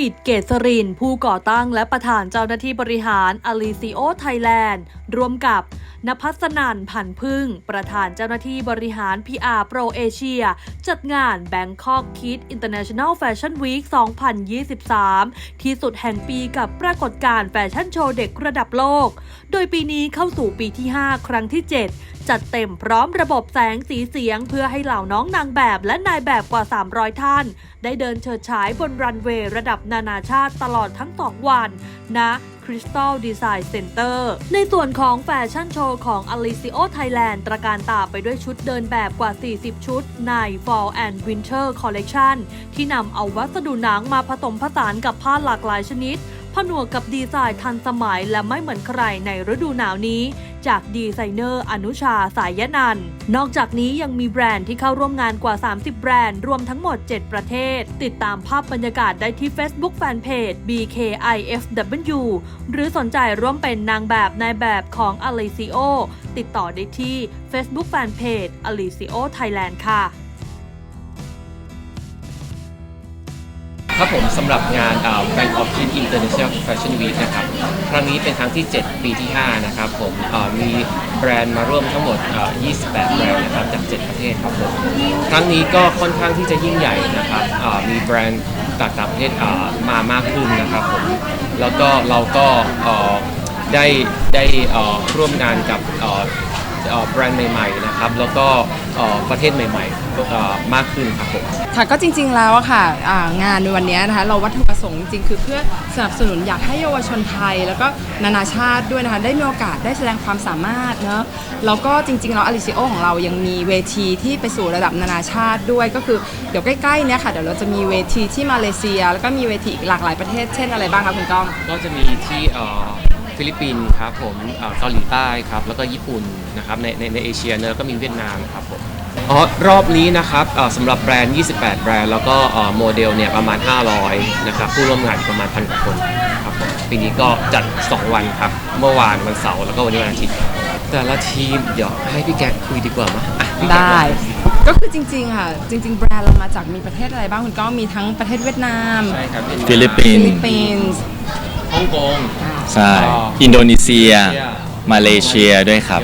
กิจเกษริน ผู้ก่อตั้งและประธานเจ้าหน้าที่บริหารอลิซิโอไทยแลนด์ร่วมกับนภัสนันพันธุ์พึ่ง ประธานเจ้าหน้าที่บริหาร PR Pro Asia จัดงาน Bangkok Kids International Fashion Week 2023 ที่สุดแห่งปีกับปรากฏการณ์แฟชั่นโชว์เด็กระดับโลก โดยปีนี้เข้าสู่ปีที่ 5 ครั้งที่ 7 จัดเต็มพร้อมระบบแสงสีเสียง เพื่อให้เหล่าน้องนางแบบและนายแบบกว่า 300 ท่าน ได้เดินเฉิดฉายบนรันเวย์ระดับนานาชาติตลอดทั้ง2วันณ Crystal Design Center ในส่วนของแฟชั่นโชว์ของ Alicio Thailand ตระการตาไปด้วยชุดเดินแบบกว่า 40 ชุด ใน Fall and Winter Collection ที่นำเอาวัสดุหนังมาผสมผสานกับผ้าหลากหลายชนิด ผนวกกับดีไซน์ทันสมัยและไม่เหมือนใครในฤดูหนาวนี้ จากดีไซเนอร์อนุชาสายยนัน นอกจากนี้ยังมีแบรนด์ที่เข้าร่วมงานกว่า 30 แบรนด์ รวมทั้งหมด 7 ประเทศ ติดตามภาพบรรยากาศได้ที่ Facebook Fanpage BKIFW หรือสนใจร่วมเป็นนางแบบนายแบบของ Alicio ติดต่อได้ที่ Facebook Fanpage Alicio Thailand ค่ะ ครับผมสำหรับงาน Bangkok Kid International Fashion Week นะครับ ครั้งนี้เป็นครั้งที่ 7 ปีที่ 5 นะครับผมมีแบรนด์มาร่วมทั้งหมด 28 แบรนด์นะครับจาก 7 ประเทศครับผม ครั้งนี้ก็ค่อนข้างที่จะยิ่งใหญ่นะครับมีแบรนด์จากต่างประเทศมามากขึ้นนะครับผม แล้วก็เราก็ได้ได้ร่วมงานกับ แบรนด์ใหม่ๆนะครับแล้วก็เอ่อประเทศใหม่ๆเอ่อมากขึ้นครับผมค่ะก็จริงๆแล้วอะค่ะอ่างานในวันนี้นะคะเราวัตถุประสงค์จริงๆคือเพื่อสนับสนุนอยากให้เยาวชนไทย แล้วก็นานาชาติด้วยนะคะได้มีโอกาสได้แสดงความสามารถเนอะแล้วก็จริงๆแล้วอลิซิโอของเรายังมีเวทีที่ไปสู่ระดับนานาชาติด้วยก็คือเดี๋ยวใกล้ๆเนี่ยค่ะเดี๋ยวเราจะมีเวทีที่มาเลเซีย แล้วก็มีเวทีอีกหลากหลายประเทศเช่นอะไรบ้างคะคุณก้องก็จะมีที่เอ่อ ฟิลิปปินส์ครับผมเอ่อเกาหลีใต้ครับแล้วก็ญี่ปุ่นนะครับในในในเอเชียเนอะแล้วก็มีเวียดนามครับผมอ๋อรอบนี้นะครับเอ่อสำหรับแบรนด์ 28 แบรนด์แล้วก็เอ่อโมเดลเนี่ยประมาณ 500นะครับผู้ร่วมงานอีกประมาณพันกว่าคนครับผมปีนี้ก็จัด 2 วันครับ เมื่อวานวันเสาร์แล้วก็วันนี้วันอาทิตย์ครับแต่ละทีมเดี๋ยวให้พี่แกกคุยดีกว่ามั้ยอะพี่แก๊กได้ก่อนก็คือจริงๆค่ะจริง ๆ แบรนด์เรามาจากมีประเทศอะไรบ้างคุณก้องมีทั้งประเทศเวียดนามใช่ครับเป็นฟิลิปปินฟิส์ลิปปินส์ ฮ่องกง ใช่ อ๋ออิอินโดนีเซีย เซีย มาเลเซียด้วยครับ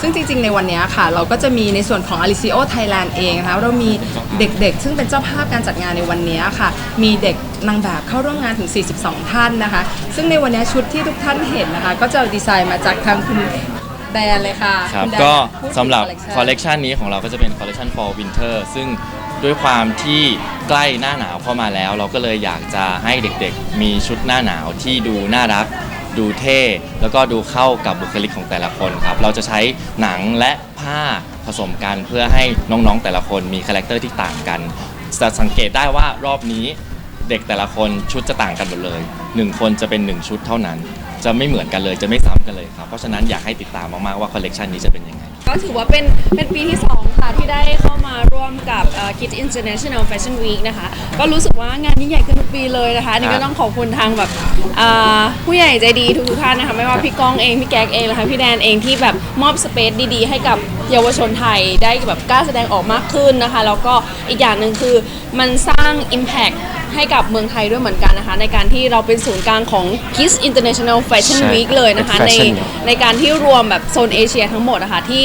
ซึ่งจริง ๆ ในวันนี้ค่ะ เราก็จะมีในส่วนของ Alicio Thailand เองนะคะเรามีเด็กๆ ซึ่งเป็นเจ้าภาพการจัดงานในวันนี้ค่ะ มีเด็กนางแบบเข้าร่วมงานถึง 42 ท่านนะคะ ซึ่งในวันนี้ชุดที่ทุกท่านเห็นนะคะ ก็จะดีไซน์มาจากทางคุณ แดนเลยค่ะครับณแดนก็พูดถึง สำหรับ collection คอลเลกชันนี้ของเราก็จะเป็นคอลเลกชัน for winter ซึ่งด้วยความที่ใกล้หน้าหนาวเข้ามาแล้ว เราก็เลยอยากจะให้เด็กๆ มีชุดหน้าหนาวที่ดูน่ารัก ดูเท่ แล้วก็ดูเข้ากับบุคลิกของแต่ละคนครับ เราจะใช้หนังและผ้าผสมกันเพื่อให้น้องๆแต่ละคนมีคาแรคเตอร์ที่ต่างกันจะสังเกตได้ว่ารอบนี้ เด็กแต่ละคนชุดจะต่างกันหมดเลยหนึ่งคนจะเป็นหนึ่งชุดเท่านั้น จะไม่เหมือนกันเลยจะไม่ซ้ำกันเลยครับ เพราะฉะนั้นอยากให้ติดตามมากๆว่าคอลเลกชันนี้จะเป็นยังไง ก็ถือว่าเป็นเป็นปีที่ 2 ค่ะที่ได้เข้ามาร่วมกับเอ่อ Kids International Fashion Week นะคะ ก็รู้สึกว่างานยิ่งใหญ่ขึ้นทุกปีเลยนะคะอันนี่ก็ต้องขอบคุณทางแบบอ่าผู้ใหญ่ใจดีทุกๆท่านนะคะ ไม่ว่าพี่ก้องเอง พี่แก๊กเองนะคะพี่แดนเองที่แบบมอบสเปซดีๆ ให้กับเยาวชนไทยได้แบบกล้าแสดงออกมากขึ้นนะคะ แล้วก็อีกอย่างหนึ่งคือมันสร้าง Impact ให้กับเมืองไทยด้วยเหมือนกันนะคะ ในการที่เราเป็นศูนย์กลางของ Kids International Fashion ใช่ Week เลยนะคะเป็นใน fashion เนอะในการที่รวมแบบโซนเอเชียทั้งหมดนะคะที่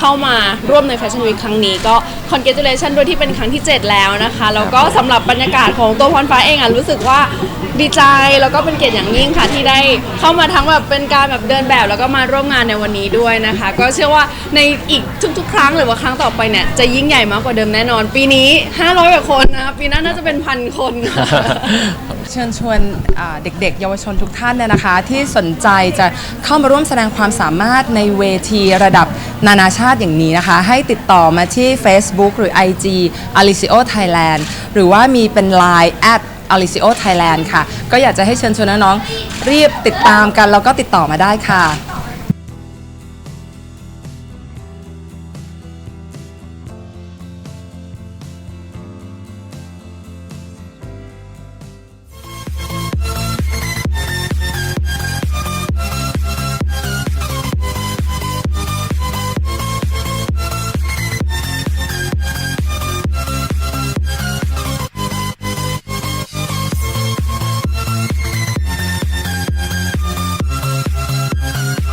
เข้ามาร่วมในแฟชั่นวีคครั้งนี้ก็ congratulation ด้วยที่เป็นครั้งที่ 7 แล้วนะคะ แล้วก็สำหรับบรรยากาศของตัวพรฟ้าเองอะรู้สึกว่าดีใจแล้วก็เป็นเกียรติอย่างยิ่งค่ะที่ได้เข้ามาทั้งแบบเป็นการแบบเดินแบบแล้วก็มาร่วมงานในวันนี้ด้วยนะคะ ก็เชื่อว่าในอีกทุกๆ ครั้งหรือว่าครั้งต่อไปเนี่ยจะยิ่งใหญ่มากกว่าเดิมแน่นอน ปีนี้ 500กว่าคนนะคะปีหน้าน่าจะเป็นพันคนเชิญชวนอ่าเด็กๆ เยาวชนทุกท่านเนี่ยนะคะ ที่สนใจจะเข้ามาร่วมแสดงความสามารถในเวทีระดับนานาชาติอย่างนี้นะคะ ให้ติดต่อมาที่ Facebook หรือ IG Alicio Thailand หรือว่ามีเป็น Line at Alicio Thailand ค่ะ ก็อยากจะให้เชิญชวนน้องๆรีบติดตามกันแล้วก็ติดต่อมาได้ค่ะ